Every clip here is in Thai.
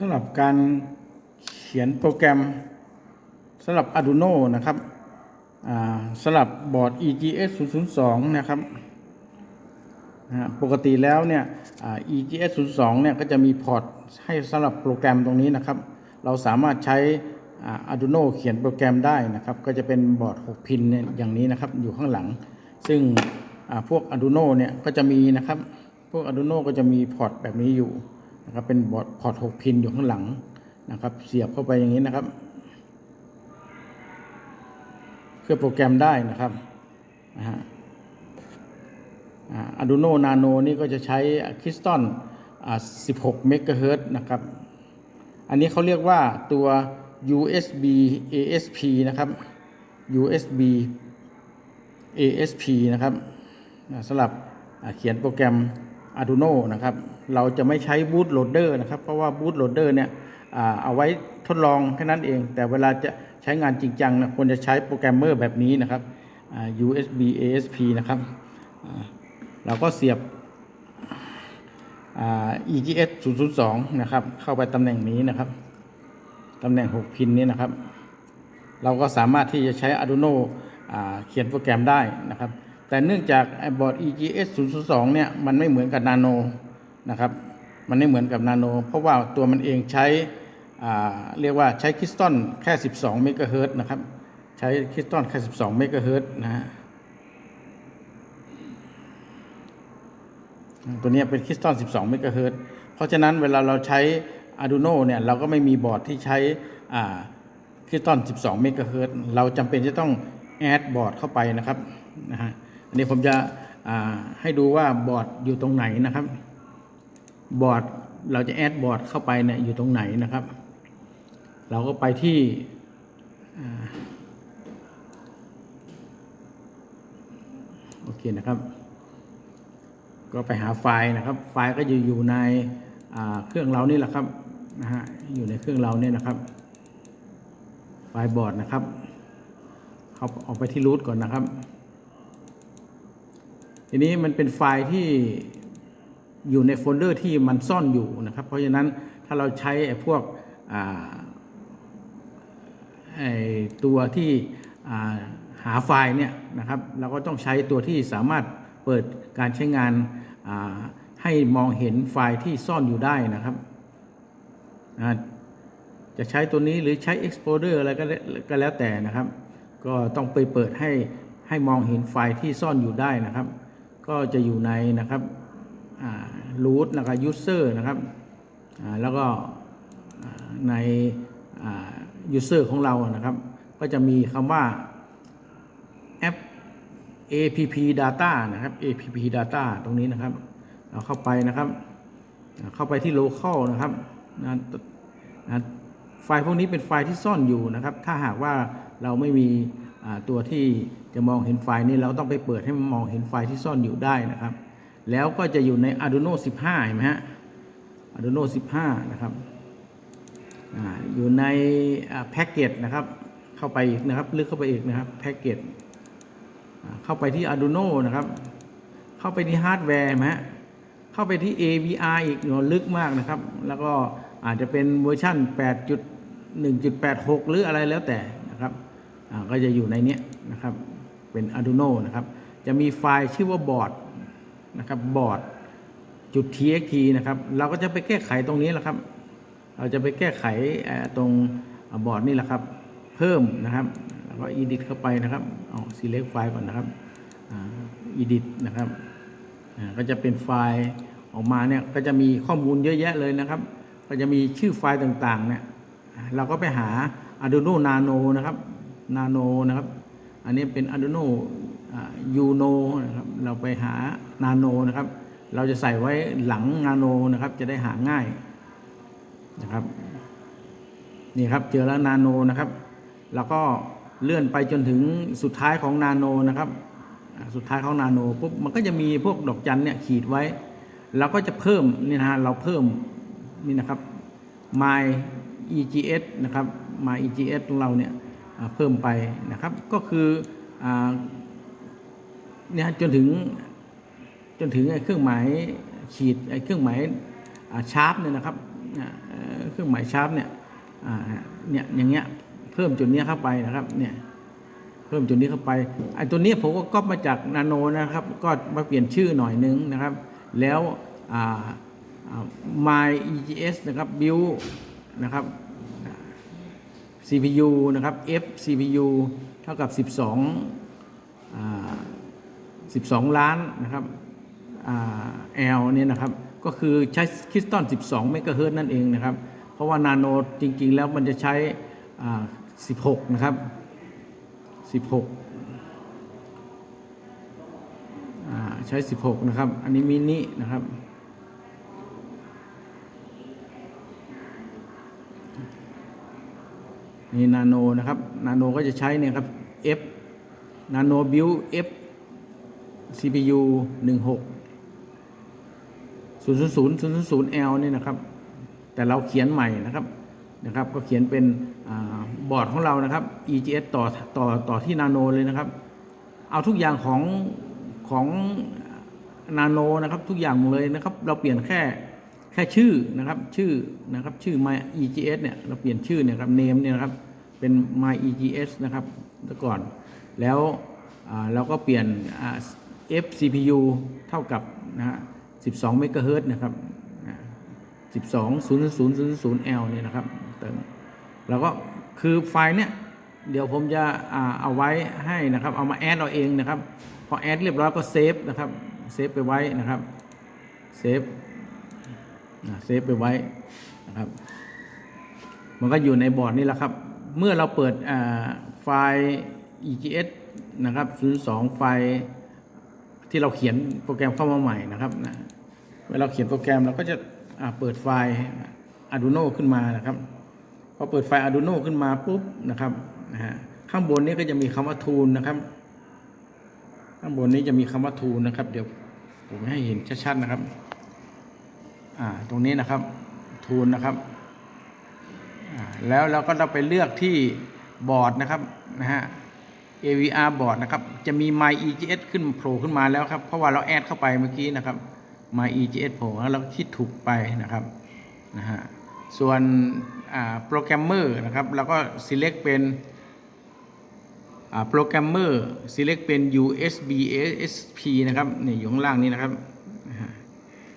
สำหรับการเขียนโปรแกรมสำหรับ Arduino นะครับสำหรับบอร์ด EGS 002 นะครับนะฮะปกติแล้วเนี่ย EGS 02 เนี่ยก็จะมีพอร์ตให้สำหรับโปรแกรมตรงนี้นะครับ เราสามารถใช้อา Arduino เขียนโปรแกรมได้นะครับ ก็จะเป็นบอร์ด 6 พินอย่างนี้นะครับ อยู่ข้างหลัง ซึ่งพวก Arduino เนี่ยก็จะมีนะครับ พวก Arduino ก็จะมีพอร์ตแบบนี้อยู่ นะครับ เป็นบอร์ดพอร์ต6พินอยู่ข้างหลังนะครับ เสียบเข้าไปอย่างนี้นะครับ เพื่อโปรแกรมได้นะครับนะฮะอาร์ดูโนนาโนนี่ก็จะใช้คริสตัล16 เมกะเฮิรตนะครับ อันนี้เขาเรียกว่าตัว USB ASP นะครับ USB ASP นะครับสำหรับเขียนโปรแกรม Arduino นะครับ เราจะไม่ใช้ boot loader นะครับ เพราะว่า boot loader เนี่ยเอาไว้ทดลองแค่นั้นเอง แต่เวลาจะใช้งานจริงจังนะควรจะใช้โปรแกรมเมอร์แบบนี้นะครับ USB ASP นะครับเราก็เสียบ EGS 002 นะครับ เข้าไปตำแหน่งนี้นะครับ ตำแหน่ง 6 พินนี้นะครับ เราก็สามารถที่จะใช้ Arduino เขียนโปรแกรมได้นะครับ แต่เนื่องจากไอบอร์ด EGS 002เนี่ยมันไม่เหมือนกับ Nano นะครับ มันไม่เหมือนกับ Nano เพราะว่าตัวมันเองใช้เรียกว่าใช้คริสตัลแค่ 12 เมกะเฮิร์ตนะครับ ใช้คริสตัลแค่ 12 เมกะเฮิร์ตนะฮะ ตัวนี้เป็นคริสตัล 12 เมกะเฮิร์ตเพราะฉะนั้นเวลาเราใช้ Arduino เนี่ยเราก็ไม่มีบอร์ดที่ใช้คริสตัล 12 เมกะเฮิร์ตเราจำเป็นจะต้องแอดบอร์ดเข้าไปนะครับนะฮะ อันนี้ผมจะให้ดูว่าบอร์ดอยู่ตรงไหนนะครับ บอร์ดเราจะแอดบอร์ดเข้าไปเนี่ยอยู่ตรงไหนนะครับ เราก็ไปที่โอเคนะครับ ก็ไปหาไฟล์นะครับ ไฟล์ก็จะอยู่ในเครื่องเรานี่แหละครับนะฮะอยู่ในเครื่องเราเนี่ยนะครับ ไฟล์บอร์ดนะครับเขาออกไปที่รูทก่อนนะครับ ทีนี้มันเป็นไฟล์ที่อยู่ในโฟลเดอร์ที่มันซ่อนอยู่นะครับ เพราะฉะนั้นถ้าเราใช้ไอ้พวกไอ้ตัวที่หาไฟล์เนี่ยนะครับ เราก็ต้องใช้ตัวที่สามารถเปิดการใช้งานให้มองเห็นไฟล์ที่ซ่อนอยู่ได้นะครับจะใช้ตัวนี้หรือใช้ Explorer อะไรก็แล้วก็แล้วแต่นะครับ ก็ต้องไปเปิดให้ให้มองเห็นไฟล์ที่ซ่อนอยู่ได้นะครับ ก็จะอยู่ในนะครับรูทนะครับ user นะครับแล้วก็ในอ่า user ของเรานะครับ ก็จะมีคำว่า app app data นะครับ app data ตรงนี้นะครับเราเข้าไปนะครับเข้าไปที่ local นะครับนะนะไฟล์พวกนี้เป็นไฟล์ที่ซ่อนอยู่นะครับ ถ้าหากว่าเราไม่มี ตัวที่จะมองเห็นไฟนี้เราต้องไปเปิดให้มันมองเห็นไฟที่ซ่อนอยู่ได้นะครับ แล้วก็จะอยู่ใน Arduino 15เห็นไหมฮะ Arduino 15 นะครับออยู่ในแพ็กเกจนะครับ เข้าไปนะครับลึกเข้าไปอีกนะครับแพ็กเกจเข้าไปที่ Arduino นะครับ เข้าไปที่ฮาร์ดแวร์ไหมฮะเข้าไปที่ AVR อีกหน่อยลึกมากนะครับ แล้วก็อาจจะเป็นเวอร์ชัน8.1.86 หรืออะไรแล้วแต่ ก็จะอยู่ในเนี้ยนะครับเป็น Arduino นะครับ จะมีไฟล์ชื่อว่าบอร์ดนะครับบอร์ดจุด txt นะครับ เราก็จะไปแก้ไขตรงนี้แหละครับ เราจะไปแก้ไขตรงบอร์ดนี่แหละครับ เพิ่มนะครับแล้วก็ edit เข้าไปนะครับเอา select ไฟล์ก่อนนะครับอ่า edit นะครับก็จะเป็นไฟล์ออกมาเนี่ยก็จะมีข้อมูลเยอะแยะเลยนะครับ ก็จะมีชื่อไฟล์ต่างๆเนี่ยเราก็ไปหา Arduino Nano นะครับ Nano นะครับ อันนี้เป็น Arduino ยูโนนะครับ เราไปหา Nano นะครับ เราจะใส่ไว้หลัง Nano นะครับ จะได้หาง่ายนะครับ นี่ครับเจอแล้ว Nano นะครับ แล้วก็เลื่อนไปจนถึงสุดท้ายของ Nano นะครับ สุดท้ายของ Nano ปุ๊บมันก็จะมีพวกดอกจันเนี่ยขีดไว้ เราก็จะเพิ่มนี่นะฮะเราเพิ่มนี่นะครับ my EGS นะครับ my EGS ของเราเนี่ย เพิ่มไปนะครับ ก็คือเนี่ยจนถึงจนถึงไอ้เครื่องหมายขีดไอ้เครื่องหมายชาร์ปเนี่ยนะครับเครื่องหมายชาร์ปเนี่ยเนี่ยอย่างเงี้ยเพิ่มจุดเนี้ยเข้าไปนะครับเนี่ยเพิ่มจุดนี้เข้าไปไอ้ตัวเนี้ยผมก็ก๊อปมาจากนาโนนะครับ ก็มาเปลี่ยนชื่อหน่อยนึงนะครับ แล้วอ่าอ่า my EGS นะครับ build นะครับ CPU นะครับ F CPU เท่ากับ 12 12 ล้านนะครับ L เนี่ยนะครับ ก็คือใช้คริสตัล12 เมกะเฮิรตซ์นั่นเองนะครับ เพราะว่านาโนจริง ๆ แล้วมันจะใช้ 16 นะครับ 16ใช้ 16 นะครับ อันนี้มินินะครับ นี่นาโนนะครับ นาโนก็จะใช้เนี่ยครับ F นาโนบิว F CPU 16 000 000 L นี่นะครับ แต่เราเขียนใหม่นะครับนะครับ ก็เขียนเป็นอบอร์ดของเรานะครับ EGS ต่อต่อต่อที่นาโนเลยนะครับ เอาทุกอย่างของของนาโนนะครับ ทุกอย่างหมดเลยนะครับ เราเปลี่ยนแค่แค่ชื่อนะครับ ชื่อนะครับ ชื่อ my EGS เนี่ย เราเปลี่ยนชื่อเนี่ยครับ name เนี่ยนะครับ เป็น my EGS นะครับแต่ก่อน แล้วเราก็เปลี่ยน F CPU เท่ากับนะฮะ12 เมกะเฮิรต์นะครับ 12 0 0 0 0 L เนี่ยนะครับเติมแล้วก็คือไฟล์เนี่ยเดี๋ยวผมจะเอาไว้ให้นะครับ เอามาแอดเอาเองนะครับ พอแอดเรียบร้อยก็เซฟนะครับ เซฟไปไว้นะครับ เซฟเซฟไปไว้นะครับ มันก็อยู่ในบอร์ดนี่แหละครับ เมื่อเราเปิดไฟล์ EGS นะครับ02ไฟล์ที่เราเขียนโปรแกรมเข้ามาใหม่นะครับนะเวลาเราเขียนโปรแกรมเราก็จะเปิดไฟล์ Arduino ขึ้นมานะครับพอเปิดไฟล์ Arduino ขึ้นมาปุ๊บนะครับนะฮะข้างบนนี้ก็จะมีคำว่า Tool นะครับ ข้างบนนี้จะมีคำว่า Tool นะครับ เดี๋ยวผมให้เห็นชัดๆนะครับ อ่า ตรงนี้นะครับ Tool นะครับ แล้วเราก็เราไปเลือกที่บอร์ดนะครับนะฮะ AVR บอร์ดนะครับ จะมี My EGS ขึ้นโผล่ขึ้นมาแล้วครับ เพราะว่าเราแอดเข้าไปเมื่อกี้นะครับ My EGS โผล่แล้วเราคิดถูกไปนะครับนะฮะส่วนโปรแกรมเมอร์นะครับเราก็ select เป็นโปรแกรมเมอร์ select เป็น USB ASP นะครับนี่อยู่ข้างล่างนี้นะครับ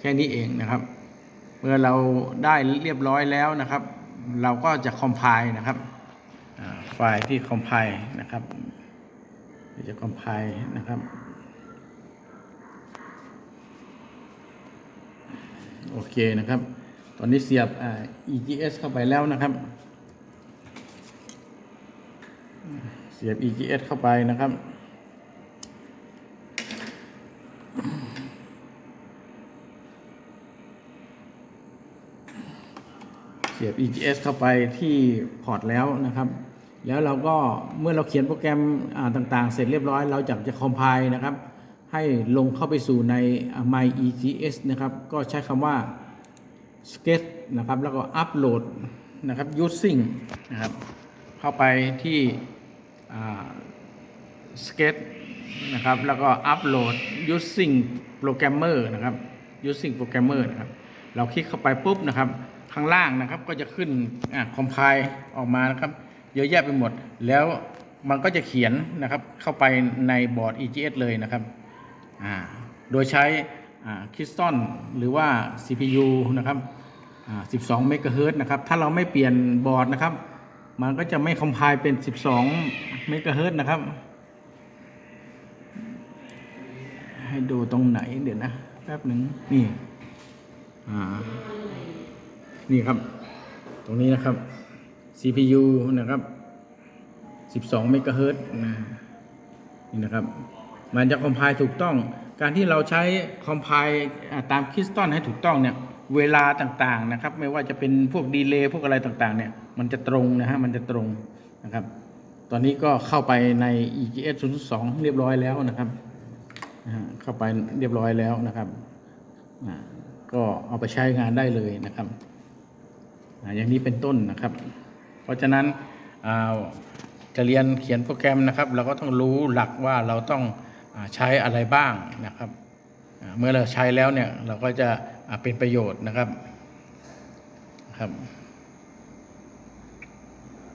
แค่นี้เองนะครับ เมื่อเราได้เรียบร้อยแล้วนะครับ เราก็จะคอมไพล์นะครับไฟล์ที่คอมไพล์นะครับจะคอมไพล์นะครับ โอเคนะครับ ตอนนี้เสียบ EGS เข้าไปแล้วนะครับ เสียบ EGS เข้าไปนะครับ สียบ EGS เข้าไปที่พอร์ตแล้วนะครับ แล้วเราก็เมื่อเราเขียนโปรแกรมต่างๆ เสร็จเรียบร้อย เราอยากจะคอมไพล์นะครับ ให้ลงเข้าไปสู่ใน My EGS นะครับ ก็ใช้คำว่า sketch นะครับ แล้วก็ upload นะครับ using นะครับ เข้าไปที่ sketch นะครับ แล้วก็ upload using programmer นะครับ using programmer นะครับ เราคลิกเข้าไปปุ๊บนะครับ ข้างล่างนะครับ ก็จะขึ้นอ่า compile ออกมานะครับ เยอะแยะไปหมด แล้วมันก็จะเขียนนะครับเข้าไปในบอร์ด EGS เลยนะครับโดยใช้คริสตัลหรือว่า CPU นะครับ12 เมกะเฮิรตซ์นะครับ ถ้าเราไม่เปลี่ยนบอร์ดนะครับ มันก็จะไม่คอมไพล์เป็น 12 เมกะเฮิรตซ์นะครับ ให้ดูตรงไหนเดี๋ยวนะ แป๊บหนึ่งนี่ อ่า นี่ครับ ตรงนี้นะครับ CPU นะครับ 12เมกะเฮิรตซ์นะนี่นะครับ มันจะคอมไพล์ถูกต้อง การที่เราใช้คอมไพล์ตามคริสตัลให้ถูกต้องเนี่ย เวลาต่างๆนะครับ ไม่ว่าจะเป็นพวกดีเลย์พวกอะไรต่างๆ เนี่ย มันจะตรงนะฮะ มันจะตรงนะครับ ตอนนี้ก็เข้าไปใน EGS 0.2 เรียบร้อยแล้วนะครับ เข้าไปเรียบร้อยแล้วนะครับ ก็เอาไปใช้งานได้เลยนะครับ อย่างนี้เป็นต้นนะครับ เพราะฉะนั้นจะเรียนเขียนโปรแกรมนะครับ เราก็ต้องรู้หลักว่าเราต้องอใช้อะไรบ้างนะครับ เมื่อเราใช้แล้วเนี่ยเราก็จะเป็นประโยชน์นะครับครับ